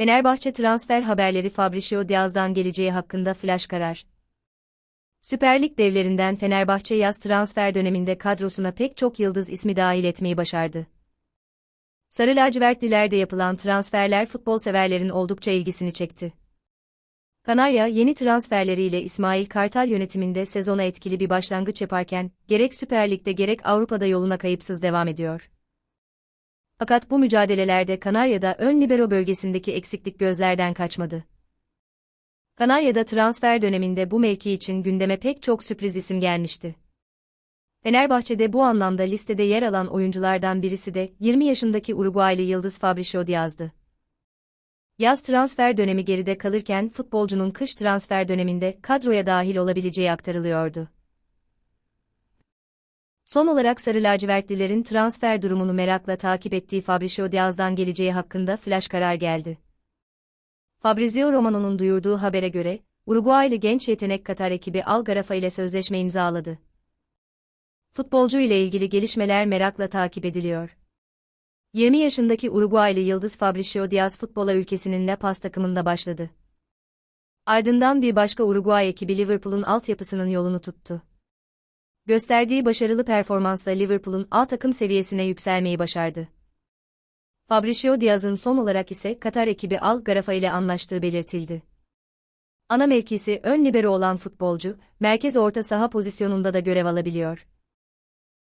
Fenerbahçe transfer haberleri Fabrizio Diaz'dan geleceği hakkında flash karar. Süper Lig devlerinden Fenerbahçe yaz transfer döneminde kadrosuna pek çok yıldız ismi dahil etmeyi başardı. Sarı lacivertlilerde yapılan transferler futbol severlerin oldukça ilgisini çekti. Kanarya yeni transferleriyle İsmail Kartal yönetiminde sezona etkili bir başlangıç yaparken, gerek Süper Lig'de gerek Avrupa'da yoluna kayıpsız devam ediyor. Fakat bu mücadelelerde Kanarya'da ön libero bölgesindeki eksiklik gözlerden kaçmadı. Kanarya'da transfer döneminde bu mevki için gündeme pek çok sürpriz isim gelmişti. Fenerbahçe'de bu anlamda listede yer alan oyunculardan birisi de 20 yaşındaki Uruguaylı yıldız Fabrizio Diaz'dı. Yaz transfer dönemi geride kalırken futbolcunun kış transfer döneminde kadroya dahil olabileceği aktarılıyordu. Son olarak Sarı lacivertlilerin transfer durumunu merakla takip ettiği Fabrizio Diaz'dan geleceği hakkında flash karar geldi. Fabrizio Romano'nun duyurduğu habere göre, Uruguaylı genç yetenek Katar ekibi Algarafa ile sözleşme imzaladı. Futbolcu ile ilgili gelişmeler merakla takip ediliyor. 20 yaşındaki Uruguaylı yıldız Fabrizio Diaz futbola ülkesinin La Paz takımında başladı. Ardından bir başka Uruguay ekibi Liverpool'un altyapısının yolunu tuttu. Gösterdiği başarılı performansla Liverpool'un A takım seviyesine yükselmeyi başardı. Fabrizio Diaz'ın son olarak ise Katar ekibi Al Garafa ile anlaştığı belirtildi. Ana mevkisi ön libero olan futbolcu, merkez orta saha pozisyonunda da görev alabiliyor.